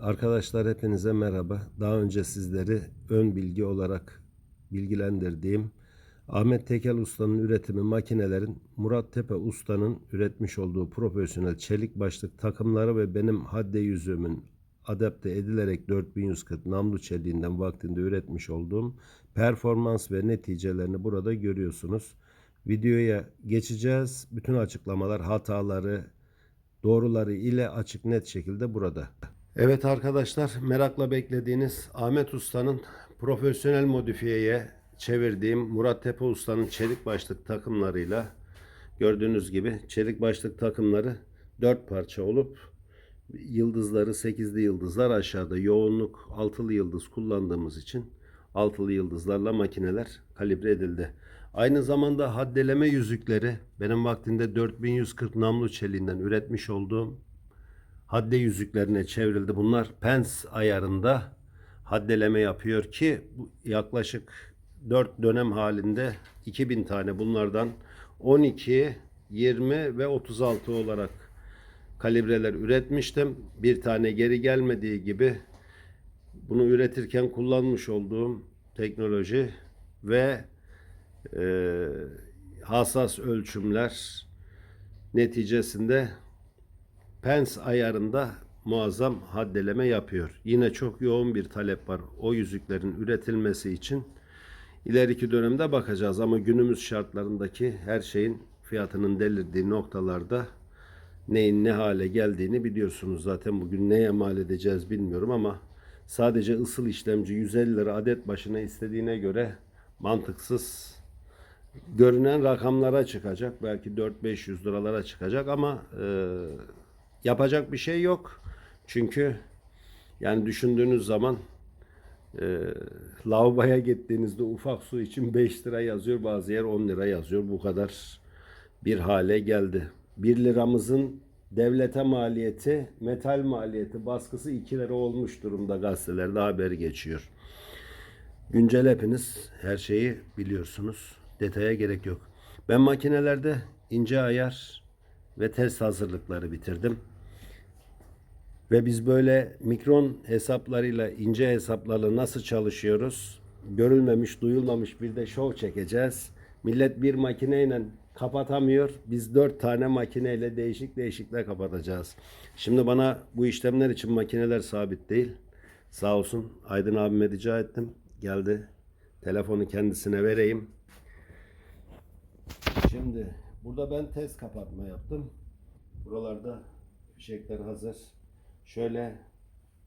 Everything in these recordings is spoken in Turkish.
Arkadaşlar hepinize merhaba. Daha önce sizleri ön bilgi olarak bilgilendirdiğim Ahmet Tekel Usta'nın üretimi makinelerin Murat Tepe Usta'nın üretmiş olduğu profesyonel çelik başlık takımları ve benim hadde yüzüğümün adapte edilerek 4140 namlu çeliğinden vaktinde üretmiş olduğum performans ve neticelerini burada görüyorsunuz. Videoya geçeceğiz. Bütün açıklamalar, hataları, doğruları ile açık net şekilde burada. Evet arkadaşlar merakla beklediğiniz Ahmet Usta'nın profesyonel modifiyeye çevirdiğim Murat Tepe Usta'nın çelik başlık takımlarıyla gördüğünüz gibi çelik başlık takımları dört parça olup yıldızları sekizli yıldızlar aşağıda yoğunluk altılı yıldız kullandığımız için altılı yıldızlarla makineler kalibre edildi. Aynı zamanda haddeleme yüzükleri benim vaktinde 4140 namlu çeliğinden üretmiş olduğum hadde yüzüklerine çevrildi. Bunlar pens ayarında haddeleme yapıyor ki yaklaşık 4 dönem halinde 2000 tane bunlardan 12, 20 ve 36 olarak kalibreler üretmiştim. Bir tane geri gelmediği gibi bunu üretirken kullanmış olduğum teknoloji ve e, hassas ölçümler neticesinde pens ayarında muazzam haddeleme yapıyor. Yine çok yoğun bir talep var o yüzüklerin üretilmesi için. İleriki dönemde bakacağız ama günümüz şartlarındaki her şeyin fiyatının delirdiği noktalarda neyin ne hale geldiğini biliyorsunuz. Zaten bugün neye mal edeceğiz bilmiyorum ama sadece ısıl işlemci 150 lira adet başına istediğine göre mantıksız görünen rakamlara çıkacak. Belki 4-500 liralara çıkacak ama e, yapacak bir şey yok. Çünkü yani düşündüğünüz zaman e, lavaboya gittiğinizde ufak su için 5 lira yazıyor. Bazı yer 10 lira yazıyor. Bu kadar bir hale geldi. 1 liramızın devlete maliyeti, metal maliyeti, baskısı 2 lira olmuş durumda gazetelerde haber geçiyor. Güncel hepiniz her şeyi biliyorsunuz. Detaya gerek yok. Ben makinelerde ince ayar ve test hazırlıkları bitirdim. Ve biz böyle mikron hesaplarıyla, ince hesaplarla nasıl çalışıyoruz? Görülmemiş, duyulmamış bir de şov çekeceğiz. Millet bir makineyle kapatamıyor. Biz dört tane makineyle değişik değişikler kapatacağız. Şimdi bana bu işlemler için makineler sabit değil. Sağ olsun Aydın abime rica ettim. Geldi. Telefonu kendisine vereyim. Şimdi burada ben test kapatma yaptım. Buralarda fişekler hazır. Şöyle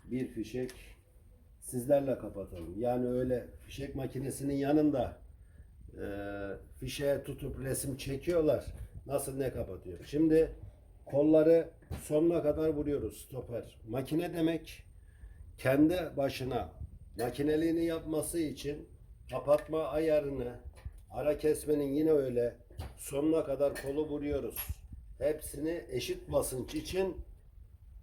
bir fişek sizlerle kapatalım. Yani öyle fişek makinesinin yanında e, fişeğe tutup resim çekiyorlar. Nasıl ne kapatıyor? Şimdi kolları sonuna kadar vuruyoruz stoper. Makine demek kendi başına makineliğini yapması için kapatma ayarını ara kesmenin yine öyle sonuna kadar kolu vuruyoruz. Hepsini eşit basınç için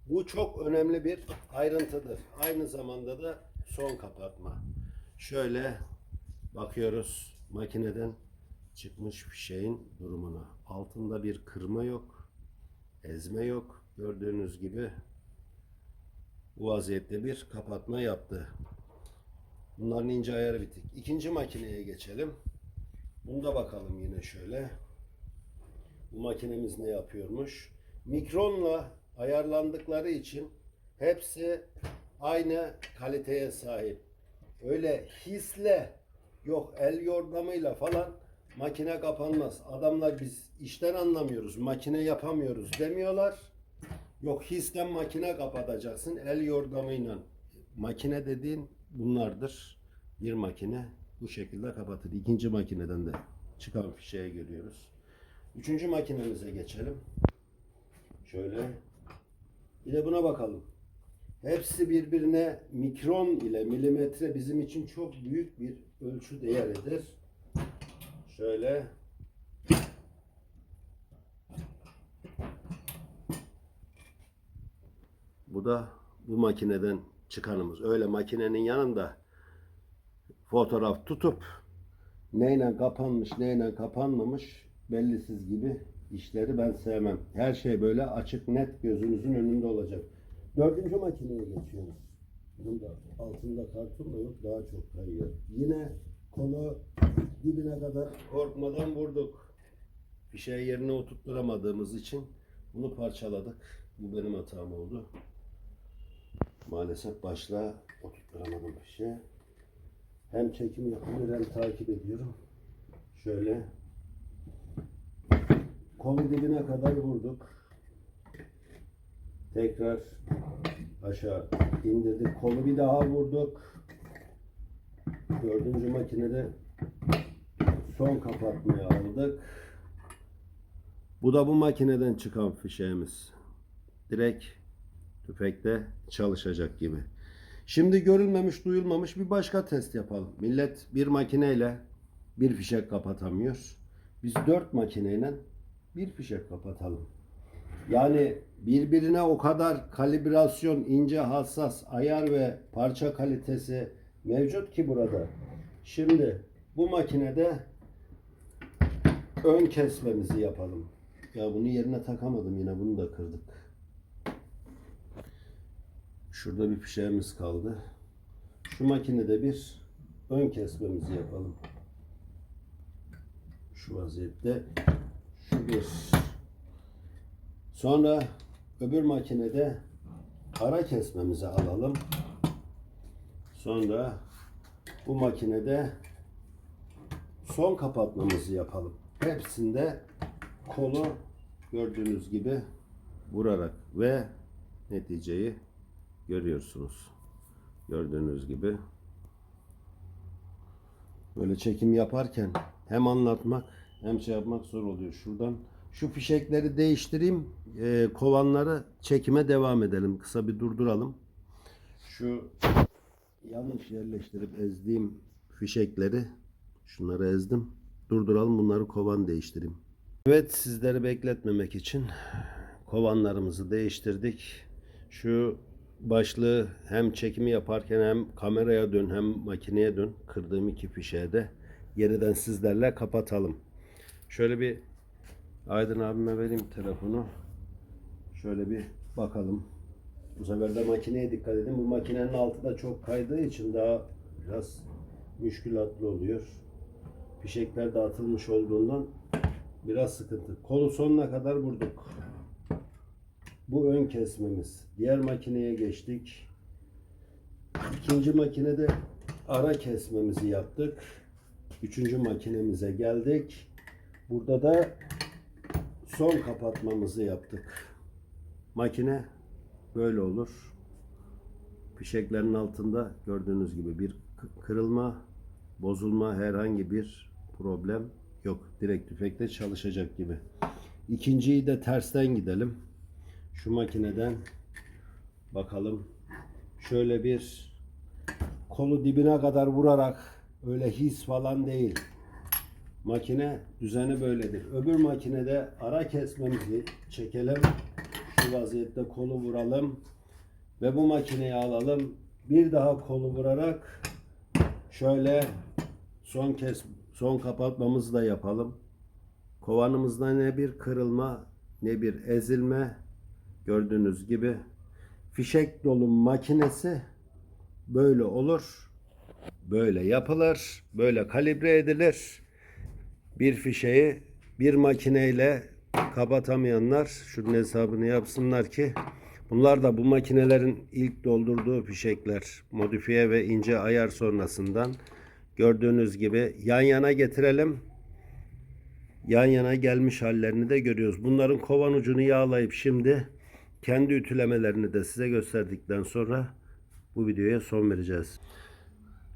bu çok önemli bir ayrıntıdır. Aynı zamanda da son kapatma. Şöyle bakıyoruz makineden çıkmış fişeğin durumuna. Altında bir kırma yok, ezme yok. Gördüğünüz gibi bu vaziyette bir kapatma yaptı. Bunların ince ayarı bitik. İkinci makineye geçelim. Bunda bakalım yine şöyle. Bu makinemiz ne yapıyormuş? Mikronla ayarlandıkları için hepsi aynı kaliteye sahip. Öyle hisle yok el yordamıyla falan makine kapanmaz. Adamlar biz işten anlamıyoruz, makine yapamıyoruz demiyorlar. Yok histen makine kapatacaksın el yordamıyla. Makine dediğin bunlardır. Bir makine bu şekilde kapatır. İkinci makineden de çıkan fişeği görüyoruz. Üçüncü makinemize geçelim. Şöyle. Bir de buna bakalım. Hepsi birbirine mikron ile milimetre bizim için çok büyük bir ölçü değeridir. Şöyle. Bu da bu makineden çıkanımız. Öyle makinenin yanında fotoğraf tutup neyle kapanmış neyle kapanmamış bellisiz gibi işleri ben sevmem. Her şey böyle açık net gözünüzün önünde olacak. Dördüncü makineye geçiyoruz. Bunda altında karton da yok daha çok kayıyor. Yine kolu dibine kadar korkmadan vurduk. Fişeği yerine oturtturamadığımız için bunu parçaladık. Bu benim hatam oldu. Maalesef başlığa oturtturamadım fişeği. Hem çekim yapıyor hem takip ediyorum. Şöyle kolu dibine kadar vurduk. Tekrar aşağı indirdik. Kolu bir daha vurduk. Dördüncü makinede son kapatmayı aldık. Bu da bu makineden çıkan fişeğimiz. Direkt tüfekte çalışacak gibi. Şimdi görülmemiş, duyulmamış bir başka test yapalım. Millet bir makineyle bir fişek kapatamıyor. Biz dört makineyle bir fişek kapatalım. Yani birbirine o kadar kalibrasyon, ince, hassas, ayar ve parça kalitesi mevcut ki burada. Şimdi bu makinede ön kesmemizi yapalım. Ya bunu yerine takamadım yine bunu da kırdık. Şurada bir fişeğimiz kaldı. Şu makinede bir ön kesmemizi yapalım. Şu vaziyette şu bir. Sonra öbür makinede ara kesmemizi alalım. Sonra bu makinede son kapatmamızı yapalım. Hepsinde kolu gördüğünüz gibi vurarak ve neticeyi görüyorsunuz. Gördüğünüz gibi böyle çekim yaparken hem anlatmak hem şey yapmak zor oluyor. Şuradan şu fişekleri değiştireyim. Ee, kovanları çekime devam edelim. Kısa bir durduralım. Şu yanlış yerleştirip ezdiğim fişekleri şunları ezdim. Durduralım bunları kovan değiştireyim. Evet sizleri bekletmemek için kovanlarımızı değiştirdik. Şu başlığı hem çekimi yaparken hem kameraya dön hem makineye dön. Kırdığım iki fişeği de yeniden sizlerle kapatalım. Şöyle bir Aydın abime vereyim telefonu. Şöyle bir bakalım. Bu sefer de makineye dikkat edin. Bu makinenin altı da çok kaydığı için daha biraz müşkülatlı oluyor. Fişekler dağıtılmış olduğundan biraz sıkıntı. Kolu sonuna kadar vurduk. Bu ön kesmemiz. Diğer makineye geçtik. İkinci makinede ara kesmemizi yaptık. Üçüncü makinemize geldik. Burada da son kapatmamızı yaptık. Makine böyle olur. Fişeklerin altında gördüğünüz gibi bir kırılma, bozulma herhangi bir problem yok. Direkt tüfekte çalışacak gibi. İkinciyi de tersten gidelim. Şu makineden bakalım. Şöyle bir kolu dibine kadar vurarak öyle his falan değil. Makine düzeni böyledir. Öbür makinede ara kesmemizi çekelim. Şu vaziyette kolu vuralım. Ve bu makineyi alalım. Bir daha kolu vurarak şöyle son kes son kapatmamızı da yapalım. Kovanımızda ne bir kırılma ne bir ezilme gördüğünüz gibi fişek dolum makinesi böyle olur. Böyle yapılır. Böyle kalibre edilir. Bir fişeği bir makineyle kapatamayanlar şunun hesabını yapsınlar ki bunlar da bu makinelerin ilk doldurduğu fişekler modifiye ve ince ayar sonrasından gördüğünüz gibi yan yana getirelim. Yan yana gelmiş hallerini de görüyoruz. Bunların kovan ucunu yağlayıp şimdi kendi ütülemelerini de size gösterdikten sonra bu videoya son vereceğiz.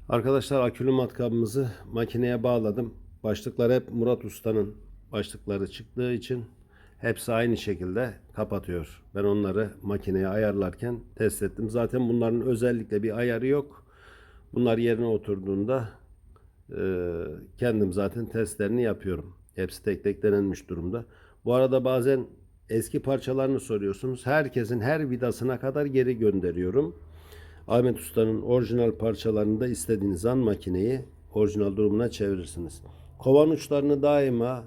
Arkadaşlar akülü matkabımızı makineye bağladım. Başlıklar hep Murat Usta'nın başlıkları çıktığı için hepsi aynı şekilde kapatıyor. Ben onları makineye ayarlarken test ettim. Zaten bunların özellikle bir ayarı yok. Bunlar yerine oturduğunda e, kendim zaten testlerini yapıyorum. Hepsi tek tek denenmiş durumda. Bu arada bazen eski parçalarını soruyorsunuz. Herkesin her vidasına kadar geri gönderiyorum. Ahmet Usta'nın orijinal parçalarını da istediğiniz an makineyi orijinal durumuna çevirirsiniz. Kovan uçlarını daima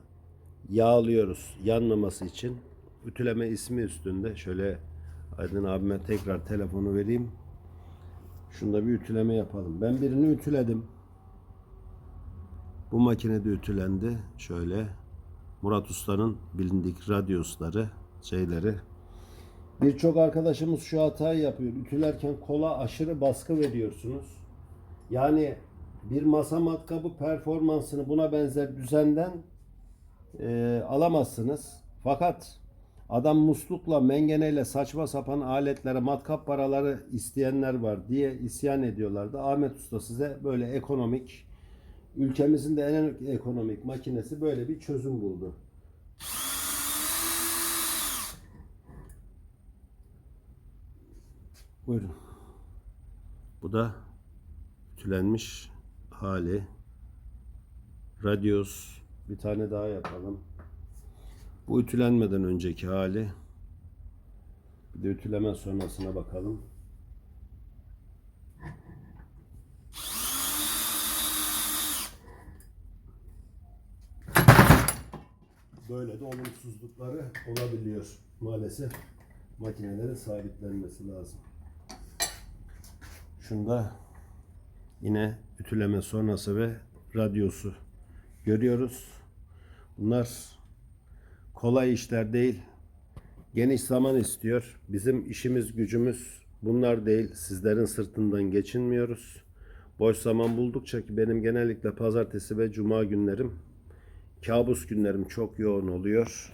yağlıyoruz yanmaması için. Ütüleme ismi üstünde şöyle Aydın abime tekrar telefonu vereyim. Şunda bir ütüleme yapalım. Ben birini ütüledim. Bu makine de ütülendi. Şöyle. Murat Usta'nın bilindik radyosları, şeyleri. Birçok arkadaşımız şu hatayı yapıyor. Ütülerken kola aşırı baskı veriyorsunuz. Yani bir masa matkabı performansını buna benzer düzenden e, alamazsınız. Fakat adam muslukla, mengeneyle saçma sapan aletlere, matkap paraları isteyenler var diye isyan ediyorlardı. Ahmet Usta size böyle ekonomik, ülkemizin de en ekonomik makinesi böyle bir çözüm buldu. Buyurun. Bu da ütülenmiş hali. Radyos. Bir tane daha yapalım. Bu ütülenmeden önceki hali. Bir de ütüleme sonrasına bakalım. Böyle de olumsuzlukları olabiliyor maalesef. Makinelerin sahiplenmesi lazım. Şunda yine ütüleme sonrası ve radyosu görüyoruz. Bunlar kolay işler değil. Geniş zaman istiyor. Bizim işimiz gücümüz bunlar değil. Sizlerin sırtından geçinmiyoruz. Boş zaman buldukça ki benim genellikle pazartesi ve cuma günlerim kabus günlerim çok yoğun oluyor.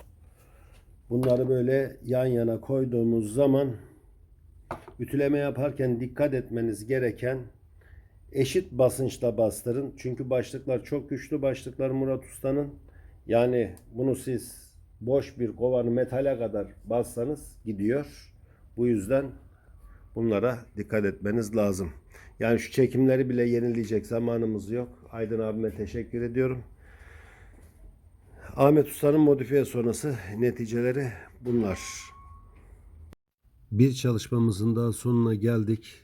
Bunları böyle yan yana koyduğumuz zaman ütüleme yaparken dikkat etmeniz gereken eşit basınçla bastırın. Çünkü başlıklar çok güçlü başlıklar Murat Usta'nın. Yani bunu siz boş bir kovanı metale kadar bassanız gidiyor. Bu yüzden bunlara dikkat etmeniz lazım. Yani şu çekimleri bile yenileyecek zamanımız yok. Aydın abime teşekkür ediyorum. Ahmet Usta'nın modifiye sonrası neticeleri bunlar. Bir çalışmamızın daha sonuna geldik.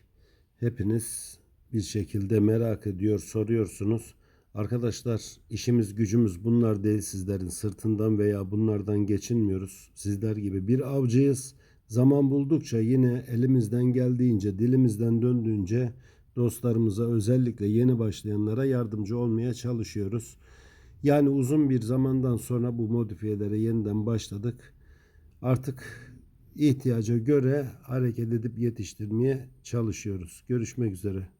Hepiniz bir şekilde merak ediyor, soruyorsunuz. Arkadaşlar işimiz gücümüz bunlar değil sizlerin sırtından veya bunlardan geçinmiyoruz. Sizler gibi bir avcıyız. Zaman buldukça yine elimizden geldiğince, dilimizden döndüğünce dostlarımıza özellikle yeni başlayanlara yardımcı olmaya çalışıyoruz. Yani uzun bir zamandan sonra bu modifiyelere yeniden başladık. Artık ihtiyaca göre hareket edip yetiştirmeye çalışıyoruz. Görüşmek üzere.